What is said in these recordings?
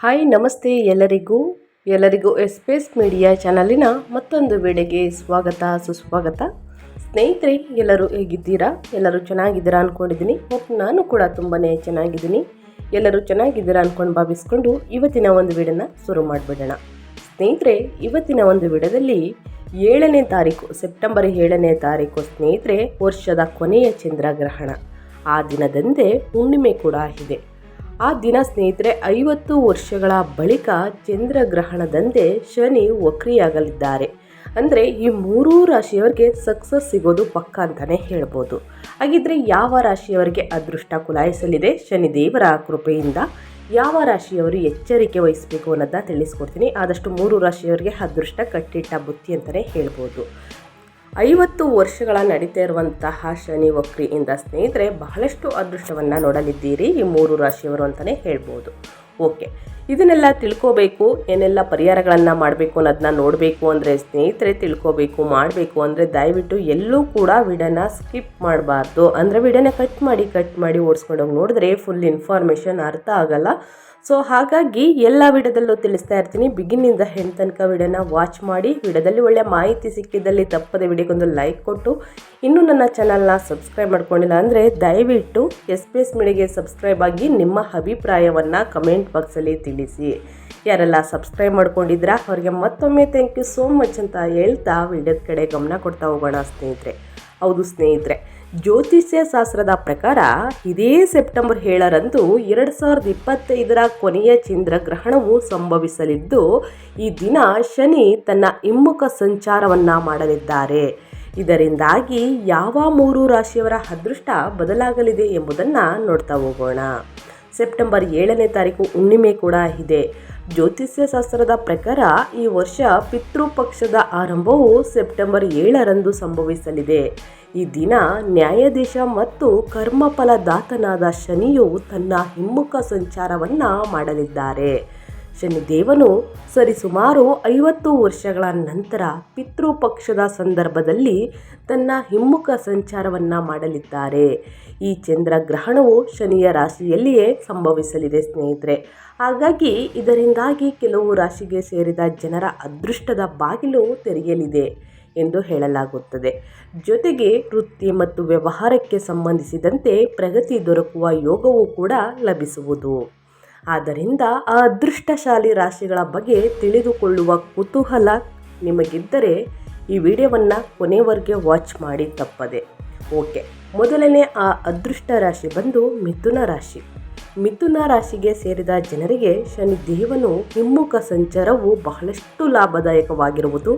Hi, ನಮಸ್ತೆ ಎಲ್ಲರಿಗೂ. ಎಲ್ಲರಿಗೂ ಎಸ್ಪೇಸ್ ಮೀಡಿಯಾ ಚಾನಲಿನ ಮತ್ತೊಂದು ವೇಳೆಗೆ ಸ್ವಾಗತ, ಸುಸ್ವಾಗತ. ಸ್ನೇಹಿತರೆ, ಎಲ್ಲರೂ ಹೇಗಿದ್ದೀರಾ? ಎಲ್ಲರೂ ಚೆನ್ನಾಗಿದ್ದೀರಾ ಅಂದ್ಕೊಂಡಿದ್ದೀನಿ ಮತ್ತು ನಾನು ಕೂಡ ತುಂಬಾ ಚೆನ್ನಾಗಿದ್ದೀನಿ. ಎಲ್ಲರೂ ಚೆನ್ನಾಗಿದ್ದೀರಾ ಅಂದ್ಕೊಂಡು ಭಾವಿಸ್ಕೊಂಡು ಇವತ್ತಿನ ಒಂದು ವಿಡಿಯೋನ ಶುರು ಮಾಡಿಬಿಡೋಣ. ಸ್ನೇಹಿತರೆ, ಇವತ್ತಿನ ಒಂದು ವಿಡದಲ್ಲಿ ಏಳನೇ ತಾರೀಕು, ಸೆಪ್ಟೆಂಬರ್ ಏಳನೇ ತಾರೀಕು ಸ್ನೇಹಿತರೆ, ವರ್ಷದ ಕೊನೆಯ ಚಂದ್ರಗ್ರಹಣ. ಆ ದಿನದಂದೇ ಹುಣ್ಣಿಮೆ ಕೂಡ ಇದೆ. ಆ ದಿನ ಸ್ನೇಹಿತರೆ, ಐವತ್ತು ವರ್ಷಗಳ ಬಳಿಕ ಚಂದ್ರಗ್ರಹಣದಂತೆ ಶನಿ ವಕ್ರಿಯಾಗಲಿದ್ದಾರೆ. ಅಂದರೆ ಈ ಮೂರೂ ರಾಶಿಯವರಿಗೆ ಸಕ್ಸಸ್ ಸಿಗೋದು ಪಕ್ಕ ಅಂತಲೇ ಹೇಳ್ಬೋದು. ಹಾಗಿದ್ರೆ ಯಾವ ರಾಶಿಯವರಿಗೆ ಅದೃಷ್ಟ ಕುಲಾಯಿಸಲಿದೆ? ಶನಿದೇವರ ಕೃಪೆಯಿಂದ ಯಾವ ರಾಶಿಯವರು ಎಚ್ಚರಿಕೆ ವಹಿಸಬೇಕು ಅನ್ನೋದನ್ನ ತಿಳಿಸ್ಕೊಡ್ತೀನಿ. ಆದಷ್ಟು ಮೂರು ರಾಶಿಯವರಿಗೆ ಅದೃಷ್ಟ, ಕಟ್ಟಿಟ್ಟ ಬುತ್ತಿ ಅಂತಲೇ ಹೇಳ್ಬೋದು. ಐವತ್ತು ವರ್ಷಗಳ ನಡೀತಾ ಇರುವಂತಹ ಶನಿ ವಕ್ರಿಯಿಂದ ಸ್ನೇಹಿತರೆ, ಬಹಳಷ್ಟು ಅದೃಷ್ಟವನ್ನು ನೋಡಲಿದ್ದೀರಿ. ಈ ಮೂರು ರಾಶಿಯವರು ಅಂತಲೇ ಹೇಳ್ಬೋದು. ಓಕೆ. ಇದನ್ನೆಲ್ಲ ತಿಳ್ಕೋಬೇಕು, ಏನೆಲ್ಲ ಪರಿಹಾರಗಳನ್ನು ಮಾಡಬೇಕು ಅನ್ನೋದನ್ನ ನೋಡಬೇಕು ಅಂದರೆ ಸ್ನೇಹಿತರೆ, ತಿಳ್ಕೋಬೇಕು, ಮಾಡಬೇಕು ಅಂದರೆ ದಯವಿಟ್ಟು ಎಲ್ಲೂ ಕೂಡ ವಿಡನ ಸ್ಕಿಪ್ ಮಾಡಬಾರ್ದು. ಅಂದರೆ ವಿಡನ ಕಟ್ ಮಾಡಿ ಕಟ್ ಮಾಡಿ ಓಡಿಸ್ಕೊಂಡೋಗಿ ನೋಡಿದ್ರೆ ಫುಲ್ ಇನ್ಫಾರ್ಮೇಷನ್ ಅರ್ಥ ಆಗಲ್ಲ. ಸೊ ಹಾಗಾಗಿ ಎಲ್ಲ ವಿಡಿಯೋದಲ್ಲೂ ತಿಳಿಸ್ತಾ ಇರ್ತೀನಿ. ಬಿಗಿನಿಂದ ಹೆಣ್ ತನಕ ವಿಡಿಯೋನ ವಾಚ್ ಮಾಡಿ, ವಿಡಿಯೋದಲ್ಲಿ ಒಳ್ಳೆ ಮಾಹಿತಿ ಸಿಕ್ಕಿದ್ದಲ್ಲಿ ತಪ್ಪದೆ ವಿಡಿಯೋಗೊಂದು ಲೈಕ್ ಕೊಟ್ಟು, ಇನ್ನೂ ನನ್ನ ಚಾನಲ್ನ ಸಬ್ಸ್ಕ್ರೈಬ್ ಮಾಡ್ಕೊಂಡಿಲ್ಲ ಅಂದರೆ ದಯವಿಟ್ಟು ಎಸ್ ಪಿ ಎಸ್ ಮೀಡಿಯಾಗೆ ಸಬ್ಸ್ಕ್ರೈಬ್ ಆಗಿ ನಿಮ್ಮ ಅಭಿಪ್ರಾಯವನ್ನು ಕಮೆಂಟ್ ಬಾಕ್ಸಲ್ಲಿ ತಿಳಿಸಿ. ಯಾರೆಲ್ಲ ಸಬ್ಸ್ಕ್ರೈಬ್ ಮಾಡ್ಕೊಂಡಿದ್ರಾ ಅವ್ರಿಗೆ ಮತ್ತೊಮ್ಮೆ ಥ್ಯಾಂಕ್ ಯು ಸೋ ಮಚ್ ಅಂತ ಹೇಳ್ತಾ ವಿಡಿಯೋದ ಕಡೆ ಗಮನ ಕೊಡ್ತಾ ಹೋಗೋಣ ಸ್ನೇಹಿತರೆ. ಹೌದು ಸ್ನೇಹಿತರೆ ಜ್ಯೋತಿಷ್ಯ ಶಾಸ್ತ್ರದ ಪ್ರಕಾರ ಇದೇ ಸೆಪ್ಟೆಂಬರ್ ಏಳರಂದು ಎರಡು ಸಾವಿರದ ಇಪ್ಪತ್ತೈದರ ಕೊನೆಯ ಚಂದ್ರಗ್ರಹಣವು ಸಂಭವಿಸಲಿದ್ದು, ಈ ದಿನ ಶನಿ ತನ್ನ ಹಿಮ್ಮುಖ ಸಂಚಾರವನ್ನು ಮಾಡಲಿದ್ದಾರೆ. ಇದರಿಂದಾಗಿ ಯಾವ ಮೂರು ರಾಶಿಯವರ ಅದೃಷ್ಟ ಬದಲಾಗಲಿದೆ ಎಂಬುದನ್ನು ನೋಡ್ತಾ ಹೋಗೋಣ. ಸೆಪ್ಟೆಂಬರ್ ಏಳನೇ ತಾರೀಕು ಹುಣ್ಣಿಮೆ ಕೂಡ ಇದೆ. ಜ್ಯೋತಿಷ್ಯ ಶಾಸ್ತ್ರದ ಪ್ರಕಾರ ಈ ವರ್ಷ ಪಿತೃಪಕ್ಷದ ಆರಂಭವು ಸೆಪ್ಟೆಂಬರ್ ಏಳರಂದು ಸಂಭವಿಸಲಿದೆ. ಈ ದಿನ ನ್ಯಾಯಾಧೀಶ ಮತ್ತು ಕರ್ಮಫಲದಾತನಾದ ಶನಿಯು ತನ್ನ ಹಿಮ್ಮುಖ ಸಂಚಾರವನ್ನು ಮಾಡಲಿದ್ದಾರೆ. ಶನಿದೇವನು ಸರಿಸುಮಾರು ಐವತ್ತು ವರ್ಷಗಳ ನಂತರ ಪಿತೃಪಕ್ಷದ ಸಂದರ್ಭದಲ್ಲಿ ತನ್ನ ಹಿಮ್ಮುಖ ಸಂಚಾರವನ್ನು ಮಾಡಲಿದ್ದಾರೆ. ಈ ಚಂದ್ರಗ್ರಹಣವು ಶನಿಯ ರಾಶಿಯಲ್ಲಿಯೇ ಸಂಭವಿಸಲಿದೆ ಸ್ನೇಹಿತರೆ. ಹಾಗಾಗಿ ಇದರಿಂದಾಗಿ ಕೆಲವು ರಾಶಿಗೆ ಸೇರಿದ ಜನರ ಅದೃಷ್ಟದ ಬಾಗಿಲು ತೆರೆಯಲಿದೆ ಎಂದು ಹೇಳಲಾಗುತ್ತದೆ. ಜೊತೆಗೆ ವೃತ್ತಿ ಮತ್ತು ವ್ಯವಹಾರಕ್ಕೆ ಸಂಬಂಧಿಸಿದಂತೆ ಪ್ರಗತಿ ದೊರಕುವ ಯೋಗವೂ ಕೂಡ ಲಭಿಸುವುದು. ಆದ್ದರಿಂದ ಆ ಅದೃಷ್ಟಶಾಲಿ ರಾಶಿಗಳ ಬಗ್ಗೆ ತಿಳಿದುಕೊಳ್ಳುವ ಕುತೂಹಲ ನಿಮಗಿದ್ದರೆ ಈ ವಿಡಿಯೋವನ್ನು ಕೊನೆವರೆಗೆ ವಾಚ್ ಮಾಡಿ ತಪ್ಪದೆ. ಓಕೆ, ಮೊದಲನೇ ಆ ಅದೃಷ್ಟ ರಾಶಿ ಬಂದು ಮಿಥುನ ರಾಶಿ. ಮಿಥುನ ರಾಶಿಗೆ ಸೇರಿದ ಜನರಿಗೆ ಶನಿ ದೇವನು ಹಿಮ್ಮುಖ ಸಂಚಾರವು ಬಹಳಷ್ಟು ಲಾಭದಾಯಕವಾಗಿರುವುದು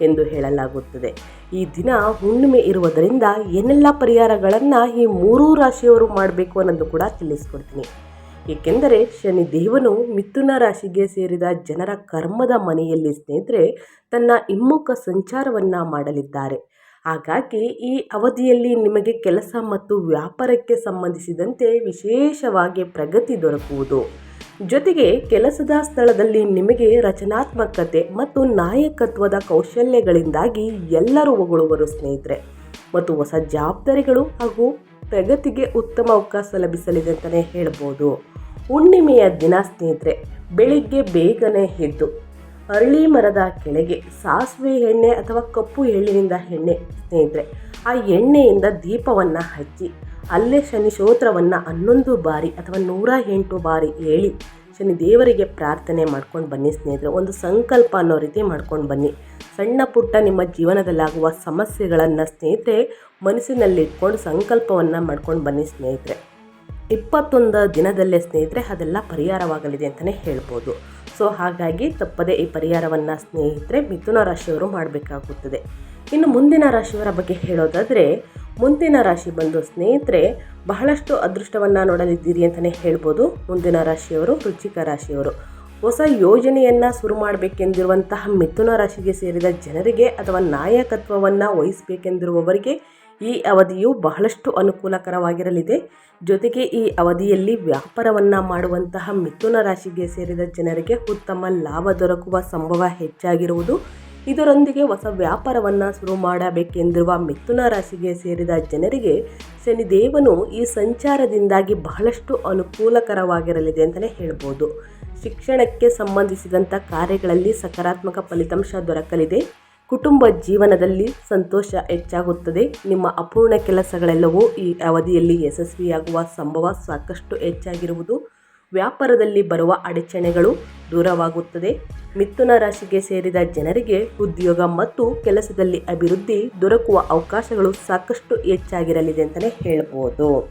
ಎಂದು ಹೇಳಲಾಗುತ್ತದೆ. ಈ ದಿನ ಹುಣ್ಣಿಮೆ ಇರುವುದರಿಂದ ಏನೆಲ್ಲ ಪರಿಹಾರಗಳನ್ನು ಈ ಮೂರೂ ರಾಶಿಯವರು ಮಾಡಬೇಕು ಅನ್ನೋದು ಕೂಡ ತಿಳಿಸ್ಕೊಡ್ತೀನಿ. ಏಕೆಂದರೆ ಶನಿ ದೇವನು ಮಿಥುನ ರಾಶಿಗೆ ಸೇರಿದ ಜನರ ಕರ್ಮದ ಮನೆಯಲ್ಲಿ ಸ್ನೇಹಿತರೆ ತನ್ನ ಹಿಮ್ಮುಖ ಸಂಚಾರವನ್ನು ಮಾಡಲಿದ್ದಾರೆ. ಹಾಗಾಗಿ ಈ ಅವಧಿಯಲ್ಲಿ ನಿಮಗೆ ಕೆಲಸ ಮತ್ತು ವ್ಯಾಪಾರಕ್ಕೆ ಸಂಬಂಧಿಸಿದಂತೆ ವಿಶೇಷವಾಗಿ ಪ್ರಗತಿ ದೊರಕುವುದು. ಜೊತೆಗೆ ಕೆಲಸದ ಸ್ಥಳದಲ್ಲಿ ನಿಮಗೆ ರಚನಾತ್ಮಕತೆ ಮತ್ತು ನಾಯಕತ್ವದ ಕೌಶಲ್ಯಗಳಿಂದಾಗಿ ಎಲ್ಲರೂ ಹೊಗಳುವರು ಸ್ನೇಹಿತರೆ. ಮತ್ತು ಹೊಸ ಜವಾಬ್ದಾರಿಗಳು ಹಾಗೂ ಪ್ರಗತಿಗೆ ಉತ್ತಮ ಅವಕಾಶ ಲಭಿಸಲಿದೆ ಅಂತಲೇ ಹೇಳ್ಬೋದು. ಹುಣ್ಣಿಮೆಯ ದಿನ ಸ್ನೇಹಿತರೆ, ಬೆಳಿಗ್ಗೆ ಬೇಗನೆ ಎದ್ದು, ಅರಳಿ ಮರದ ಕೆಳಗೆ ಸಾಸಿವೆ ಎಣ್ಣೆ ಅಥವಾ ಕಪ್ಪು ಎಳ್ಳಿನಿಂದ ಎಣ್ಣೆ ಸ್ನೇಹಿತರೆ, ಆ ಎಣ್ಣೆಯಿಂದ ದೀಪವನ್ನು ಹಚ್ಚಿ, ಅಲ್ಲೇ ಶನಿ ಸ್ತೋತ್ರವನ್ನು ಹನ್ನೊಂದು ಬಾರಿ ಅಥವಾ ನೂರ ಎಂಟು ಬಾರಿ ಹೇಳಿ ಶನಿ ದೇವರಿಗೆ ಪ್ರಾರ್ಥನೆ ಮಾಡ್ಕೊಂಡು ಬನ್ನಿ ಸ್ನೇಹಿತರೆ. ಒಂದು ಸಂಕಲ್ಪ ಅನ್ನೋ ರೀತಿ ಮಾಡ್ಕೊಂಡು ಬನ್ನಿ. ಸಣ್ಣ ಪುಟ್ಟ ನಿಮ್ಮ ಜೀವನದಲ್ಲಾಗುವ ಸಮಸ್ಯೆಗಳನ್ನು ಸ್ನೇಹಿತರೆ ಮನಸ್ಸಿನಲ್ಲಿಟ್ಕೊಂಡು ಸಂಕಲ್ಪವನ್ನು ಮಾಡ್ಕೊಂಡು ಬನ್ನಿ ಸ್ನೇಹಿತರೆ. ಇಪ್ಪತ್ತೊಂದು ದಿನದಲ್ಲೇ ಸ್ನೇಹಿತರೆ ಅದೆಲ್ಲ ಪರಿಹಾರವಾಗಲಿದೆ ಅಂತಲೇ ಹೇಳ್ಬೋದು. ಸೊ ಹಾಗಾಗಿ ತಪ್ಪದೇ ಈ ಪರಿಹಾರವನ್ನು ಸ್ನೇಹಿತರೆ ಮಿಥುನ ರಾಶಿಯವರು ಮಾಡಬೇಕಾಗುತ್ತದೆ. ಇನ್ನು ಮುಂದಿನ ರಾಶಿಯವರ ಬಗ್ಗೆ ಹೇಳೋದಾದರೆ, ಮುಂದಿನ ರಾಶಿ ಬಂದು ಸ್ನೇಹಿತರೆ, ಬಹಳಷ್ಟು ಅದೃಷ್ಟವನ್ನು ನೋಡಲಿದ್ದೀರಿ ಅಂತಲೇ ಹೇಳ್ಬೋದು ಮುಂದಿನ ರಾಶಿಯವರು, ವೃಶ್ಚಿಕ ರಾಶಿಯವರು. ಹೊಸ ಯೋಜನೆಯನ್ನು ಶುರು ಮಾಡಬೇಕೆಂದಿರುವಂತಹ ಮಿಥುನ ರಾಶಿಗೆ ಸೇರಿದ ಜನರಿಗೆ ಅಥವಾ ನಾಯಕತ್ವವನ್ನು ವಹಿಸಬೇಕೆಂದಿರುವವರಿಗೆ ಈ ಅವಧಿಯು ಬಹಳಷ್ಟು ಅನುಕೂಲಕರವಾಗಿರಲಿದೆ. ಜೊತೆಗೆ ಈ ಅವಧಿಯಲ್ಲಿ ವ್ಯಾಪಾರವನ್ನು ಮಾಡುವಂತಹ ಮಿಥುನ ರಾಶಿಗೆ ಸೇರಿದ ಜನರಿಗೆ ಉತ್ತಮ ಲಾಭ ದೊರಕುವ ಸಂಭವ ಹೆಚ್ಚಾಗಿರುವುದು ಇದರೊಂದಿಗೆ ಹೊಸ ವ್ಯಾಪಾರವನ್ನು ಶುರು ಮಾಡಬೇಕೆಂದಿರುವ ಮಿಥುನ ರಾಶಿಗೆ ಸೇರಿದ ಜನರಿಗೆ ಶನಿದೇವನು ಈ ಸಂಚಾರದಿಂದಾಗಿ ಬಹಳಷ್ಟು ಅನುಕೂಲಕರವಾಗಿರಲಿದೆ ಅಂತಲೇ ಹೇಳ್ಬೋದು. ಶಿಕ್ಷಣಕ್ಕೆ ಸಂಬಂಧಿಸಿದಂಥ ಕಾರ್ಯಗಳಲ್ಲಿ ಸಕಾರಾತ್ಮಕ ಫಲಿತಾಂಶ ದೊರಕಲಿದೆ. ಕುಟುಂಬ ಜೀವನದಲ್ಲಿ ಸಂತೋಷ ಹೆಚ್ಚಾಗುತ್ತದೆ. ನಿಮ್ಮ ಅಪೂರ್ಣ ಕೆಲಸಗಳೆಲ್ಲವೂ ಈ ಅವಧಿಯಲ್ಲಿ ಯಶಸ್ವಿಯಾಗುವ ಸಂಭವ ಸಾಕಷ್ಟು ಹೆಚ್ಚಾಗಿರುವುದು. ವ್ಯಾಪಾರದಲ್ಲಿ ಬರುವ ಅಡಚಣೆಗಳು ದೂರವಾಗುತ್ತದೆ. ಮಿಥುನ ರಾಶಿಗೆ ಸೇರಿದ ಜನರಿಗೆ ಉದ್ಯೋಗ ಮತ್ತು ಕೆಲಸದಲ್ಲಿ ಅಭಿವೃದ್ಧಿ ದೊರಕುವ ಅವಕಾಶಗಳು ಸಾಕಷ್ಟು ಹೆಚ್ಚಾಗಿರಲಿದೆ ಅಂತಲೇ ಹೇಳ್ಬೋದು.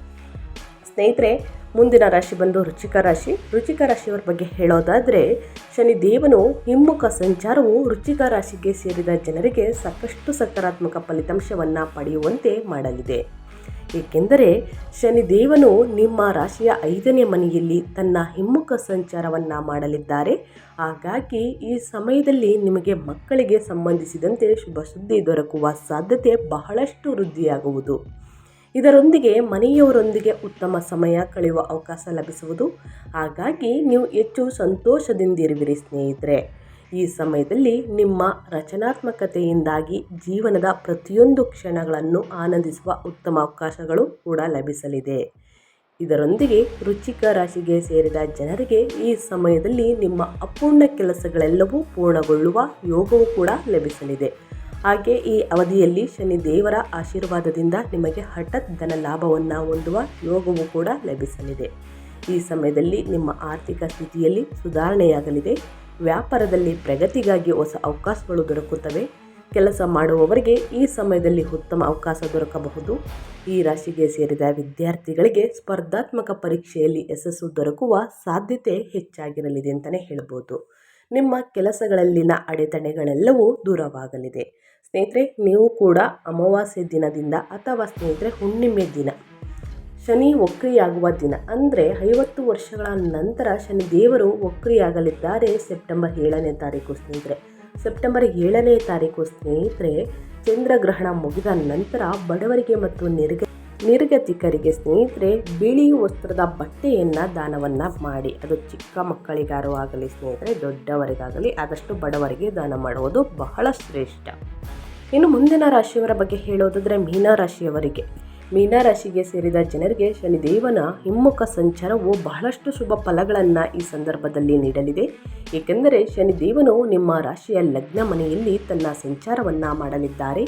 ಸ್ನೇಹಿತರೆ, ಮುಂದಿನ ರಾಶಿ ಬಂದು ರುಚಿಕ ರಾಶಿ. ರುಚಿಕ ರಾಶಿಯವರ ಬಗ್ಗೆ ಹೇಳೋದಾದರೆ ಶನಿದೇವನು ಹಿಮ್ಮುಖ ಸಂಚಾರವು ರುಚಿಕ ರಾಶಿಗೆ ಸೇರಿದ ಜನರಿಗೆ ಸಾಕಷ್ಟು ಸಕಾರಾತ್ಮಕ ಫಲಿತಾಂಶವನ್ನು ಪಡೆಯುವಂತೆ ಮಾಡಲಿದೆ. ಏಕೆಂದರೆ ಶನಿದೇವನು ನಿಮ್ಮ ರಾಶಿಯ ಐದನೇ ಮನೆಯಲ್ಲಿ ತನ್ನ ಹಿಮ್ಮುಖ ಸಂಚಾರವನ್ನು ಮಾಡಲಿದ್ದಾರೆ. ಹಾಗಾಗಿ ಈ ಸಮಯದಲ್ಲಿ ನಿಮಗೆ ಮಕ್ಕಳಿಗೆ ಸಂಬಂಧಿಸಿದಂತೆ ಶುಭ ಸುದ್ದಿ ದೊರಕುವ ಸಾಧ್ಯತೆ ಬಹಳಷ್ಟು ವೃದ್ಧಿಯಾಗುವುದು. ಇದರೊಂದಿಗೆ ಮನೆಯವರೊಂದಿಗೆ ಉತ್ತಮ ಸಮಯ ಕಳೆಯುವ ಅವಕಾಶ ಲಭಿಸುವುದು. ಹಾಗಾಗಿ ನೀವು ಹೆಚ್ಚು ಸಂತೋಷದಿಂದಿರುವಿರಿ ಸ್ನೇಹಿತರೆ. ಈ ಸಮಯದಲ್ಲಿ ನಿಮ್ಮ ರಚನಾತ್ಮಕತೆಯಿಂದಾಗಿ ಜೀವನದ ಪ್ರತಿಯೊಂದು ಕ್ಷಣಗಳನ್ನು ಆನಂದಿಸುವ ಉತ್ತಮ ಅವಕಾಶಗಳು ಕೂಡ ಲಭಿಸಲಿದೆ. ಇದರೊಂದಿಗೆ ರುಚಿಕ ರಾಶಿಗೆ ಸೇರಿದ ಜನರಿಗೆ ಈ ಸಮಯದಲ್ಲಿ ನಿಮ್ಮ ಅಪೂರ್ಣ ಕೆಲಸಗಳೆಲ್ಲವೂ ಪೂರ್ಣಗೊಳ್ಳುವ ಯೋಗವೂ ಕೂಡ ಲಭಿಸಲಿದೆ. ಹಾಗೆ ಈ ಅವಧಿಯಲ್ಲಿ ಶನಿ ದೇವರ ಆಶೀರ್ವಾದದಿಂದ ನಿಮಗೆ ಹಠಾತ್ ಧನ ಲಾಭವನ್ನು ಹೊಂದುವ ಯೋಗವೂ ಕೂಡ ಲಭಿಸಲಿದೆ. ಈ ಸಮಯದಲ್ಲಿ ನಿಮ್ಮ ಆರ್ಥಿಕ ಸ್ಥಿತಿಯಲ್ಲಿ ಸುಧಾರಣೆಯಾಗಲಿದೆ. ವ್ಯಾಪಾರದಲ್ಲಿ ಪ್ರಗತಿಗಾಗಿ ಹೊಸ ಅವಕಾಶಗಳು ದೊರಕುತ್ತವೆ. ಕೆಲಸ ಮಾಡುವವರಿಗೆ ಈ ಸಮಯದಲ್ಲಿ ಉತ್ತಮ ಅವಕಾಶ ದೊರಕಬಹುದು. ಈ ರಾಶಿಗೆ ಸೇರಿದ ವಿದ್ಯಾರ್ಥಿಗಳಿಗೆ ಸ್ಪರ್ಧಾತ್ಮಕ ಪರೀಕ್ಷೆಯಲ್ಲಿ ಯಶಸ್ಸು ದೊರಕುವ ಸಾಧ್ಯತೆ ಹೆಚ್ಚಾಗಿರಲಿದೆ ಅಂತಲೇ ಹೇಳ್ಬೋದು. ನಿಮ್ಮ ಕೆಲಸಗಳಲ್ಲಿನ ಅಡೆತಡೆಗಳೆಲ್ಲವೂ ದೂರವಾಗಲಿದೆ. ಸ್ನೇಹಿತರೆ, ನೀವು ಕೂಡ ಅಮಾವಾಸ್ಯೆ ದಿನದಿಂದ ಅಥವಾ ಸ್ನೇಹಿತರೆ ಹುಣ್ಣಿಮೆ ದಿನ ಶನಿ ವಕ್ರಿಯಾಗುವ ದಿನ. ಅಂದರೆ ಐವತ್ತು ವರ್ಷಗಳ ನಂತರ ಶನಿ ದೇವರು ವಕ್ರಿಯಾಗಲಿದ್ದಾರೆ ಸೆಪ್ಟೆಂಬರ್ ಏಳನೇ ತಾರೀಕು ಸ್ನೇಹಿತರೆ. ಸೆಪ್ಟೆಂಬರ್ ಏಳನೇ ತಾರೀಕು ಸ್ನೇಹಿತರೆ, ಚಂದ್ರಗ್ರಹಣ ಮುಗಿದ ನಂತರ ಬಡವರಿಗೆ ಮತ್ತು ನಿರ್ಗ, ನಿರ್ಗತಿಕರಿಗೆ ಸ್ನೇಹಿತರೆ, ಬಿಳಿ ವಸ್ತ್ರದ ಬಟ್ಟೆಯನ್ನು ದಾನವನ್ನು ಮಾಡಿ. ಅದು ಚಿಕ್ಕ ಮಕ್ಕಳಿಗಾರು ಆಗಲಿ ಸ್ನೇಹಿತರೆ, ದೊಡ್ಡವರಿಗಾಗಲಿ, ಆದಷ್ಟು ಬಡವರಿಗೆ ದಾನ ಮಾಡುವುದು ಬಹಳ ಶ್ರೇಷ್ಠ. ಇನ್ನು ಮುಂದಿನ ರಾಶಿಯವರ ಬಗ್ಗೆ ಹೇಳೋದಾದರೆ ಮೀನರಾಶಿಯವರಿಗೆ. ಮೀನರಾಶಿಗೆ ಸೇರಿದ ಜನರಿಗೆ ಶನಿದೇವನ ಹಿಮ್ಮುಖ ಸಂಚಾರವು ಬಹಳಷ್ಟು ಶುಭ ಫಲಗಳನ್ನು ಈ ಸಂದರ್ಭದಲ್ಲಿ ನೀಡಲಿದೆ. ಏಕೆಂದರೆ ಶನಿದೇವನು ನಿಮ್ಮ ರಾಶಿಯ ಲಗ್ನ ಮನೆಯಲ್ಲಿ ತನ್ನ ಸಂಚಾರವನ್ನು ಮಾಡಲಿದ್ದಾರೆ.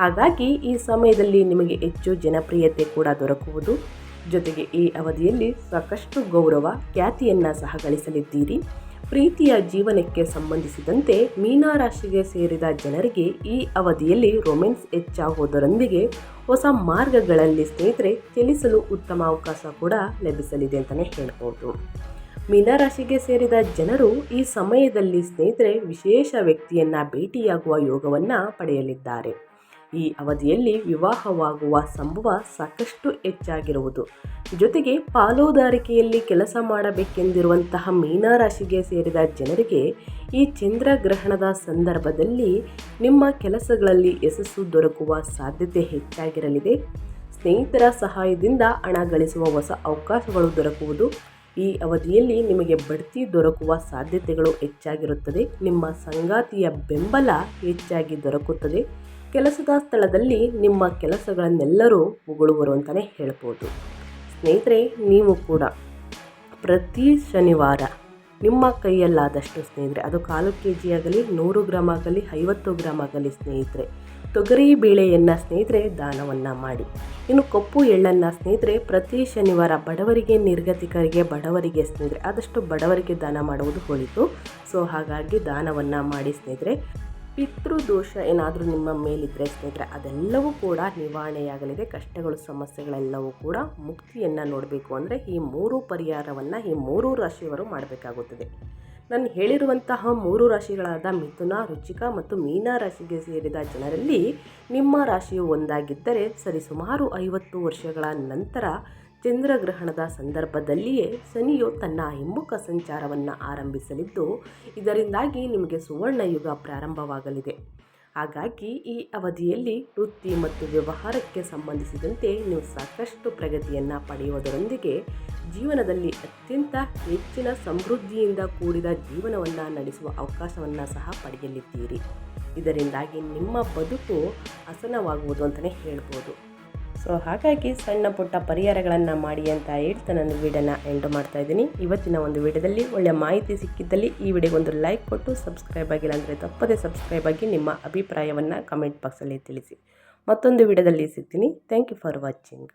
ಹಾಗಾಗಿ ಈ ಸಮಯದಲ್ಲಿ ನಿಮಗೆ ಹೆಚ್ಚು ಜನಪ್ರಿಯತೆ ಕೂಡ ದೊರಕುವುದು. ಜೊತೆಗೆ ಈ ಅವಧಿಯಲ್ಲಿ ಸಾಕಷ್ಟು ಗೌರವ, ಖ್ಯಾತಿಯನ್ನು ಸಹ ಗಳಿಸಲಿದ್ದೀರಿ ಪ್ರೀತಿಯ ಜೀವನಕ್ಕೆ ಸಂಬಂಧಿಸಿದಂತೆ ಮೀನರಾಶಿಗೆ ಸೇರಿದ ಜನರಿಗೆ ಈ ಅವಧಿಯಲ್ಲಿ ರೊಮ್ಯಾನ್ಸ್ ಹೆಚ್ಚಾಗುವುದರೊಂದಿಗೆ ಹೊಸ ಮಾರ್ಗಗಳಲ್ಲಿ ಸ್ನೇಹಿತರೆ ಚಲಿಸಲು ಉತ್ತಮ ಅವಕಾಶ ಕೂಡ ಲಭಿಸಲಿದೆ ಅಂತಲೇ ಹೇಳ್ಬೋದು. ಮೀನರಾಶಿಗೆ ಸೇರಿದ ಜನರು ಈ ಸಮಯದಲ್ಲಿ ಸ್ನೇಹಿತರೆ ವಿಶೇಷ ವ್ಯಕ್ತಿಯನ್ನು ಭೇಟಿಯಾಗುವ ಯೋಗವನ್ನು ಪಡೆಯಲಿದ್ದಾರೆ. ಈ ಅವಧಿಯಲ್ಲಿ ವಿವಾಹವಾಗುವ ಸಂಭವ ಸಾಕಷ್ಟು ಹೆಚ್ಚಾಗಿರುವುದು. ಜೊತೆಗೆ ಪಾಲುದಾರಿಕೆಯಲ್ಲಿ ಕೆಲಸ ಮಾಡಬೇಕೆಂದಿರುವಂತಹ ಮೀನರಾಶಿಗೆ ಸೇರಿದ ಜನರಿಗೆ ಈ ಚಂದ್ರಗ್ರಹಣದ ಸಂದರ್ಭದಲ್ಲಿ ನಿಮ್ಮ ಕೆಲಸಗಳಲ್ಲಿ ಯಶಸ್ಸು ದೊರಕುವ ಸಾಧ್ಯತೆ ಹೆಚ್ಚಾಗಿರಲಿದೆ. ಸ್ನೇಹಿತರ ಸಹಾಯದಿಂದ ಹಣ ಗಳಿಸುವ ಹೊಸ ಅವಕಾಶಗಳು ದೊರಕುವುದು. ಈ ಅವಧಿಯಲ್ಲಿ ನಿಮಗೆ ಬಡ್ತಿ ದೊರಕುವ ಸಾಧ್ಯತೆಗಳು ಹೆಚ್ಚಾಗಿರುತ್ತದೆ. ನಿಮ್ಮ ಸಂಗಾತಿಯ ಬೆಂಬಲ ಹೆಚ್ಚಾಗಿ ದೊರಕುತ್ತದೆ. ಕೆಲಸದ ಸ್ಥಳದಲ್ಲಿ ನಿಮ್ಮ ಕೆಲಸಗಳನ್ನೆಲ್ಲರೂ ಹೊಗಳುವರು ಅಂತಲೇ ಹೇಳ್ಬೋದು. ಸ್ನೇಹಿತರೆ, ನೀವು ಕೂಡ ಪ್ರತಿ ಶನಿವಾರ ನಿಮ್ಮ ಕೈಯಲ್ಲಾದಷ್ಟು ಸ್ನೇಹಿತರೆ, ಅದು ಕಾಲು ಕೆ ಜಿ ಆಗಲಿ, ನೂರು ಗ್ರಾಮ್ ಆಗಲಿ, ಐವತ್ತು ಗ್ರಾಮ್ ಆಗಲಿ ಸ್ನೇಹಿತರೆ, ತೊಗರಿ ಬೇಳೆಯನ್ನು ಸ್ನೇಹಿತರೆ ದಾನವನ್ನು ಮಾಡಿ. ಇನ್ನು ಕಪ್ಪು ಎಳ್ಳನ್ನು ಸ್ನೇಹಿತರೆ, ಪ್ರತಿ ಶನಿವಾರ ಬಡವರಿಗೆ, ನಿರ್ಗತಿಕರಿಗೆ, ಬಡವರಿಗೆ ಸ್ನೇಹಿತರೆ, ಆದಷ್ಟು ಬಡವರಿಗೆ ದಾನ ಮಾಡುವುದು ಹೋಯಿತು ಸೊ, ಹಾಗಾಗಿ ದಾನವನ್ನು ಮಾಡಿ ಸ್ನೇಹಿತರೆ ಪಿತೃದೋಷ ಏನಾದರೂ ನಿಮ್ಮ ಮೇಲಿದ್ದರೆ ಸ್ನೇಹಿತರೆ, ಅದೆಲ್ಲವೂ ಕೂಡ ನಿವಾರಣೆಯಾಗಲಿದೆ. ಕಷ್ಟಗಳು, ಸಮಸ್ಯೆಗಳೆಲ್ಲವೂ ಕೂಡ ಮುಕ್ತಿಯನ್ನು ನೋಡಬೇಕು ಅಂದರೆ ಈ ಮೂರು ಪರಿಹಾರವನ್ನು ಈ ಮೂರು ರಾಶಿಯವರು ಮಾಡಬೇಕಾಗುತ್ತದೆ. ನಾನು ಹೇಳಿರುವಂತಹ ಮೂರು ರಾಶಿಗಳಾದ ಮಿಥುನ, ರುಚಿಕ ಮತ್ತು ಮೀನ ರಾಶಿಗೆ ಸೇರಿದ ಜನರಲ್ಲಿ ನಿಮ್ಮ ರಾಶಿಯು ಒಂದಾಗಿದ್ದರೆ ಸರಿಸುಮಾರು ಐವತ್ತು ವರ್ಷಗಳ ನಂತರ ಚಂದ್ರಗ್ರಹಣದ ಸಂದರ್ಭದಲ್ಲಿಯೇ ಶನಿಯು ತನ್ನ ಹಿಮ್ಮುಖ ಸಂಚಾರವನ್ನು ಆರಂಭಿಸಲಿದ್ದು, ಇದರಿಂದಾಗಿ ನಿಮಗೆ ಸುವರ್ಣ ಯುಗ ಪ್ರಾರಂಭವಾಗಲಿದೆ. ಹಾಗಾಗಿ ಈ ಅವಧಿಯಲ್ಲಿ ವೃತ್ತಿ ಮತ್ತು ವ್ಯವಹಾರಕ್ಕೆ ಸಂಬಂಧಿಸಿದಂತೆ ನೀವು ಸಾಕಷ್ಟು ಪ್ರಗತಿಯನ್ನು ಪಡೆಯುವುದರೊಂದಿಗೆ ಜೀವನದಲ್ಲಿ ಅತ್ಯಂತ ಹೆಚ್ಚಿನ ಸಮೃದ್ಧಿಯಿಂದ ಕೂಡಿದ ಜೀವನವನ್ನು ನಡೆಸುವ ಅವಕಾಶವನ್ನು ಸಹ ಪಡೆಯಲಿದ್ದೀರಿ. ಇದರಿಂದಾಗಿ ನಿಮ್ಮ ಬದುಕು ಹಸನವಾಗುವುದು ಅಂತಲೇ ಹೇಳ್ಬೋದು. ಸೊ ಹಾಗಾಗಿ ಸಣ್ಣ ಪುಟ್ಟ ಪರಿಹಾರಗಳನ್ನು ಮಾಡಿ ಅಂತ ಹೇಳ್ತಾ ನಾನು ವಿಡಿಯೋನ ಎಂಟು ಮಾಡ್ತಾ ಇದ್ದೀನಿ. ಇವತ್ತಿನ ಒಂದು ವಿಡಿಯೋದಲ್ಲಿ ಒಳ್ಳೆಯ ಮಾಹಿತಿ ಸಿಕ್ಕಿದ್ದಲ್ಲಿ ಈ ವಿಡಿಯೋಗೆ ಒಂದು ಲೈಕ್ ಕೊಟ್ಟು ಸಬ್ಸ್ಕ್ರೈಬ್ ಆಗಿಲ್ಲ ಅಂದರೆ ತಪ್ಪದೇ ಸಬ್ಸ್ಕ್ರೈಬ್ ಆಗಿ ನಿಮ್ಮ ಅಭಿಪ್ರಾಯವನ್ನು ಕಮೆಂಟ್ ಬಾಕ್ಸಲ್ಲಿ ತಿಳಿಸಿ. ಮತ್ತೊಂದು ವಿಡಿಯೋದಲ್ಲಿ ಸಿಗ್ತೀನಿ. Thank you for watching